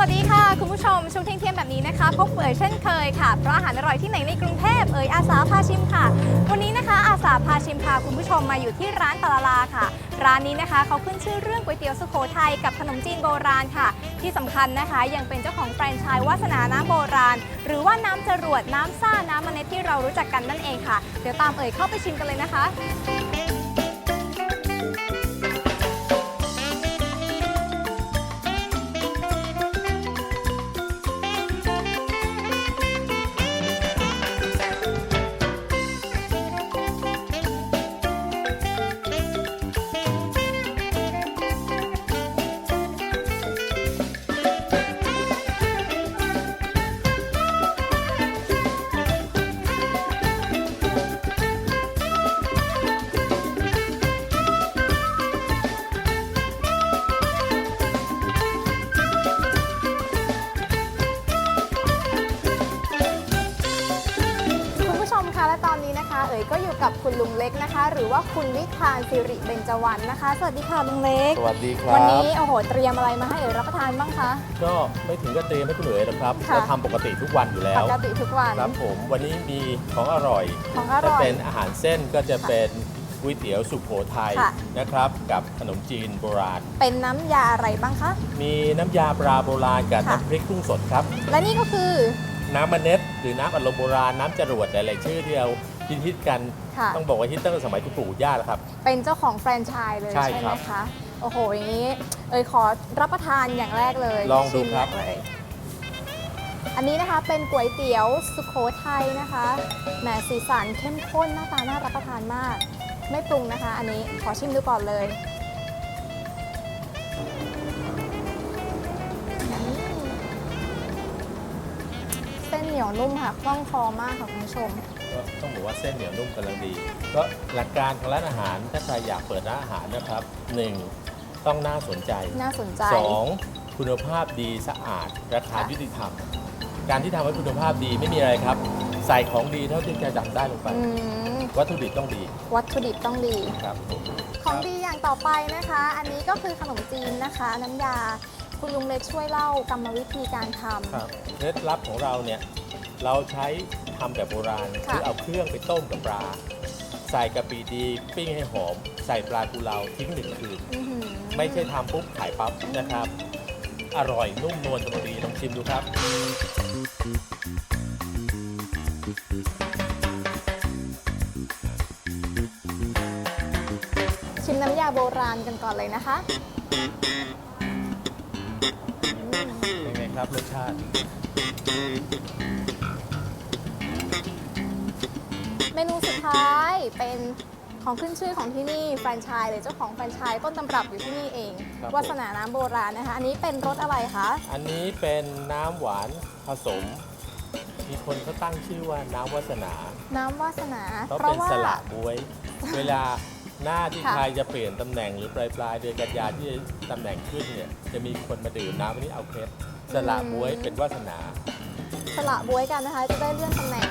วัสดีค่ะ คุณผู้ชมช่วงเที่ยงแบบนี้นะคะ พบเอ่ยเช่นเคยค่ะเพราะอาหารอร่อยที่ไหนในกรุงเทพเอ่ยอาสาพาชิมค่ะ วันนี้นะคะ อาสาพาชิมพาคุณผู้ชมมาอยู่ที่ร้านตะลาลาค่ะ ร้านนี้นะคะเขาขึ้นชื่อเรื่องก๋วยเตี๋ยวสุโขทัยกับขนมจีนโบราณค่ะ ที่สำคัญนะคะยังเป็นเจ้าของแฟรนไชส์วาสนาน้ำโบราณ หรือว่าน้ำจรวดน้ำซ่าน้ำมันเนตที่เรารู้จักกันนั่นเองค่ะ เดี๋ยวตามเอ่ยเข้าไปชิมกันเลยนะคะ ก็อยู่กับคุณลุงเล็กนะคะ หรือว่าคุณวิทานสิริเบญจวรรณนะคะ สวัสดีค่ะลุงเล็ก สวัสดีครัวันบนี้โอ้โหเตรียมอะไรมาให้เอ๋ยรับประทานบ้างคะ ก็ไม่ถึงกับเตรียมให้คุณเอ๋ยนะครับค่ะ เราทำปกติทุกวันอยู่แล้ปว กติทุกวัน ครับผม วันนี้มีของอร่อย ของอถ้าร่อย เป็นอาหารเส้นก็จะเป็นก๋วยเตี๋ยวสุโขทัยค่ะ นะครับ กับขนมจีนโบราณ เป็นน้ำยาอะไรบ้างคะ มีน้ำยาปลาโบราณกับค่ะ น้ำพริกกุ้งสดครับ และนี่ก็คือ น้ำมันเน็ตหรือน้ำอัดลมโบราณน้ำจรวดหลายๆชื่อที่เรา ฮิตๆกันค่ะ ต้องบอกว่าฮิตตั้งแต่สมัยคุณปู่ย่าแล้วครับ เป็นเจ้าของแฟรนไชส์เลยใช่ใช่คไหรัมบคะ โอ้โห อย่างนี้ เอ๋ยขอรับประทานอย่างแรกเลยลองดูชิมครับ เลยอันนี้นะคะเป็นก๋วยเตี๋ยวสุโขทัยนะคะแหมสีสันเข้มข้นหน้าตาน่ารับประทานมาก ไม่ปรุงนะคะ อันนี้ขอชิมดูก่อนเลยอืมเส้นเหนียวนุ่มค่ะคล่องคอมากค่ะคุณผู้ชม ก็ต้องบอกว่าเส้นเหนียวนุ่มกำลังดี ก็หลักการของร้านอาหารถ้าใครอยากเปิดร้านอาหารนะครับหนึ่งต้องน่าสนใจน่าสนใจ สองคุณภาพดีสะอาดราคาค่ะ ยุติธรรม การที่ทำให้คุณภาพดีไม่มีอะไรครับ ใส่ของดีเท่าที่จะจับได้ลงไป อืมวัตถุดิบต้องดีวัตถุดิบต้องดี ครับผมของดีอย่างต่อไปนะคะ อันนี้ก็คือขนมจีนนะคะ น้ำยา คุณลุงเล็กช่วยเล่ากรรมวิธีการทำ ครับเคล็ดลับของเราเนี่ย เราใช้ทำแบบโบราณค่ะคือเอาเครื่องไปต้มกับปลา ใส่กะปิดีปิ้งให้หอม ใส่ปลากุเลาทิ้งหนึ่งคืน อื้อหือไม่ใช่ทำปุ๊บขายปั๊บนะครับ อร่อยนุ่มนวลกำลังดีลองชิมดูครับ ชิมน้ำยาโบราณกันก่อนเลยนะคะอืมเป็นไงครับรสชาติ เมนูสุดท้ายเป็นของขึ้นชื่อของที่นี่แฟรนไชส์เลยเจ้าของแฟรนไชส์ต้นตำรับอยู่ที่นี่เองครับวาสนาน้ำโบราณนะคะอันนี้เป็นรสอะไรคะอันนี้เป็นน้ำหวานผสม มีคนเขาตั้งชื่อว่าน้ำวาสนาน้ำวาสนา เขาเพเป็ราะนว่า สละบวย เวลาหน้าที่ค่ะ ใครจะเปลี่ยนตำแหน่งหรือปลายปลายๆเดือนกันยาที่ตำแหน่งขึ้นเนี่ยจะมีคนมาดื่มน้ำวันนี้เอาเคล็ดสละบวยเป็นวาสนา สละบวยกันนะคะ จะได้เลื่อนตำแหน่ง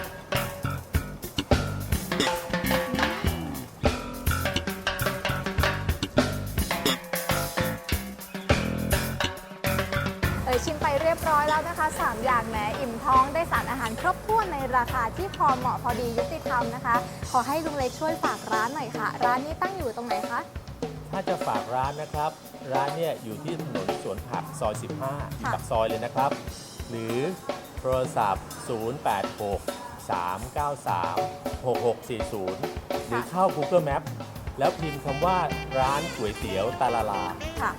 เอ่ยชิมไปเรียบร้อยแล้วนะคะ 3 อย่างแหมอิ่มท้องได้สารอาหารครบถ้วนในราคาที่พอเหมาะพอดียุติธรรมนะคะ ขอให้ลุงเล็กช่วยฝากร้านหน่อยค่ะ ร้านนี้ตั้งอยู่ตรงไหนคะ ถ้าจะฝากร้านนะครับ ร้านเนี่ยอยู่ที่ถนนสวนผักซอย 15 ค่ะ ปากซอยเลยนะครับ หรือ โทรศัพท์ 086 393 6640 หรือเข้า Google Map แล้วพิมพ์คำว่าร้านก๋วยเตี๋ยวตาลาลา ค่ะ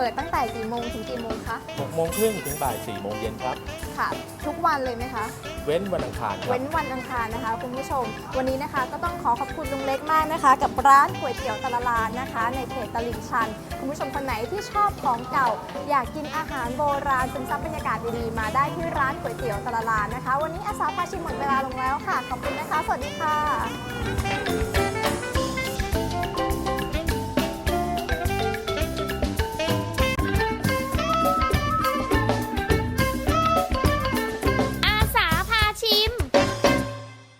เปิดตั้งแต่กี่โมงถึงกี่โมงคะ6โมงครึ่งถึงบ่าย4โมงเย็นครับ ค่ะ ทุกวันเลยไหมคะ เว้นวันอังคารครับ เว้นวันอังคารนะคะคุณผู้ชม วันนี้นะคะก็ต้องขอขอบคุณลุงเล็กมากนะคะ กับร้านก๋วยเตี๋ยวตะละลานนะคะ ในเขตตลิ่งชัน คุณผู้ชมคนไหนที่ชอบของเก่า อยากกินอาหารโบราณซึมซับบรรยากาศดีๆมาได้ที่ร้านก๋วยเตี๋ยวตะละลานนะคะ วันนี้อาสาพาชิมหมดเวลาลงแล้วค่ะ ขอบคุณนะคะ สวัสดีค่ะ